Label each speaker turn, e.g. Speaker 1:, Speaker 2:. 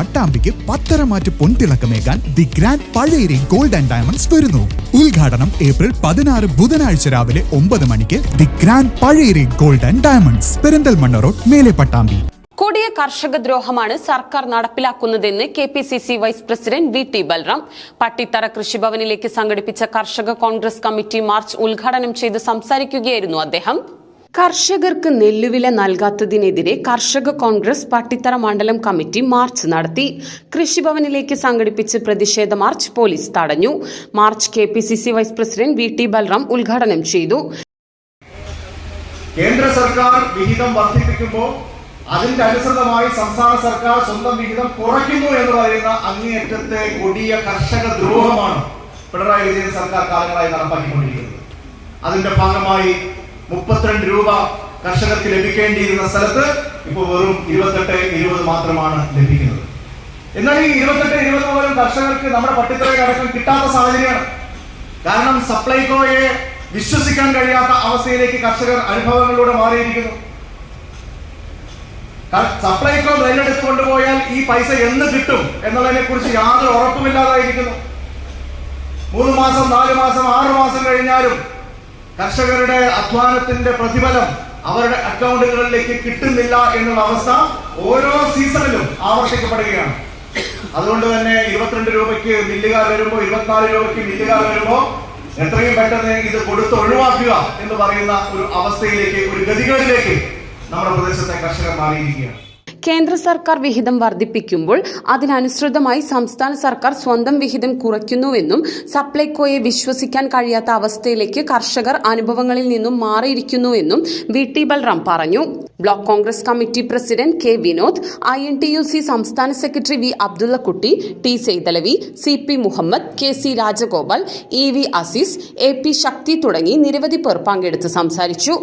Speaker 1: പട്ടാമ്പിക്ക് പത്തരമാറ്റ് പൊൻതിളക്കമേകാൻ the grand Pazhayari gold and diamonds വരുന്നു. ഉദ്ഘാടനം ഏപ്രിൽ പതിനാറ് ബുധനാഴ്ച രാവിലെ ഒമ്പത് മണിക്ക് the grand Pazhayari gold and diamonds Perinthalmanna road മേലെ പട്ടാമ്പി.
Speaker 2: കൊടിയ കർഷക ദ്രോഹമാണ് സർക്കാർ നടപ്പിലാക്കുന്നതെന്ന് K P C C vice president V T Balram. Pattithara കൃഷിഭവനിലേക്ക് സംഘടിപ്പിച്ച കർഷക കോൺഗ്രസ് കമ്മിറ്റി മാർച്ച് ഉദ്ഘാടനം ചെയ്ത് സംസാരിക്കുകയായിരുന്നു അദ്ദേഹം. കർഷകർക്ക് നെല്ലുവില നൽകാത്തതിനെതിരെ കർഷക കോൺഗ്രസ് പട്ടിത്തറ മണ്ഡലം കമ്മിറ്റി മാർച്ച് നടത്തി. കൃഷിഭവനിലേക്ക് സംഘടിപ്പിച്ച് പ്രതിഷേധ മാർച്ച് പോലീസ് തടഞ്ഞു. March K vice president V T Balram ഉദ്ഘാടനം ചെയ്തു.
Speaker 3: കേന്ദ്ര സർക്കാർ വിഹിതം വർദ്ധിപ്പിക്കുമ്പോൾ അതിന്റെ അനുസൃതമായി സംസ്ഥാന സർക്കാർ സ്വന്തം വിഹിതം കുറയ്ക്കുന്നു എന്ന് പറയുന്ന അങ്ങേയറ്റത്തെ കൊടിയ കർഷക ദ്രോഹമാണ് പിണറായി വിജയൻ സർക്കാർ കാലങ്ങളായി നടപ്പാക്കിക്കൊണ്ടിരിക്കുന്നത്. അതിന്റെ ഭാഗമായി മുപ്പത്തിരണ്ട് രൂപ കർഷകർക്ക് ലഭിക്കേണ്ടിയിരുന്ന സ്ഥലത്ത് ഇപ്പോൾ വെറും ഇരുപത്തെട്ട് ഇരുപത് മാത്രമാണ് ലഭിക്കുന്നത്. എന്നാൽ ഈ ഇരുപത്തെട്ട് ഇരുപത് പോലും കർഷകർക്ക് നമ്മുടെ പട്ടിത്തറയിൽ അടക്കം കിട്ടാത്ത സാഹചര്യമാണ്. കാരണം സപ്ലൈകോയെ വിശ്വസിക്കാൻ കഴിയാത്ത അവസ്ഥയിലേക്ക് കർഷകർ അനുഭവങ്ങളിലൂടെ മാറിയിരിക്കുന്നു. സപ്ലൈകോ നെല്ലെടുത്ത് കൊണ്ടുപോയാൽ ഈ പൈസ എന്ന് കിട്ടും എന്നുള്ളതിനെ കുറിച്ച് യാതൊരു ഉറപ്പുമില്ലാതായിരിക്കുന്നു. മൂന്ന് മാസം നാല് മാസം ആറ് മാസം കഴിഞ്ഞാലും കർഷകരുടെ അധ്വാനത്തിന്റെ പ്രതിഫലം അവരുടെ അക്കൗണ്ടുകളിലേക്ക് കിട്ടുന്നില്ല എന്നുള്ള അവസ്ഥ ഓരോ സീസണിലും ആവർത്തിക്കപ്പെടുകയാണ്. അതുകൊണ്ട് തന്നെ ഇരുപത്തിരണ്ട് രൂപയ്ക്ക് മില്ലുകാർ വരുമ്പോൾ ഇരുപത്തിനാല് രൂപയ്ക്ക് മില്ലുകാർ വരുമ്പോൾ എത്രയും പെട്ടെന്ന് ഇത് കൊടുത്ത് ഒഴിവാക്കുക എന്ന് പറയുന്ന ഒരു അവസ്ഥയിലേക്ക് ഒരു ഗതികളിലേക്ക് നമ്മുടെ പ്രദേശത്തെ കർഷകർ മാറിയിരിക്കുകയാണ്.
Speaker 2: കേന്ദ്ര സർക്കാർ വിഹിതം വർദ്ധിപ്പിക്കുമ്പോൾ അതിനനുസൃതമായി സംസ്ഥാന സർക്കാർ സ്വന്തം വിഹിതം കുറയ്ക്കുന്നുവെന്നും സപ്ലൈകോയെ വിശ്വസിക്കാൻ കഴിയാത്ത അവസ്ഥയിലേക്ക് കർഷകർ അനുഭവങ്ങളിൽ നിന്നും മാറിയിരിക്കുന്നുവെന്നും വി ടി ബൽറാം പറഞ്ഞു. Block Congress committee president K Vinod I N T U C സംസ്ഥാന secretary V Abdullakutty T Saithalavi C P Muhammad K C Rajagopal E V Azeez A P Shakthi തുടങ്ങി നിരവധി പേർ പങ്കെടുത്ത് സംസാരിച്ചു.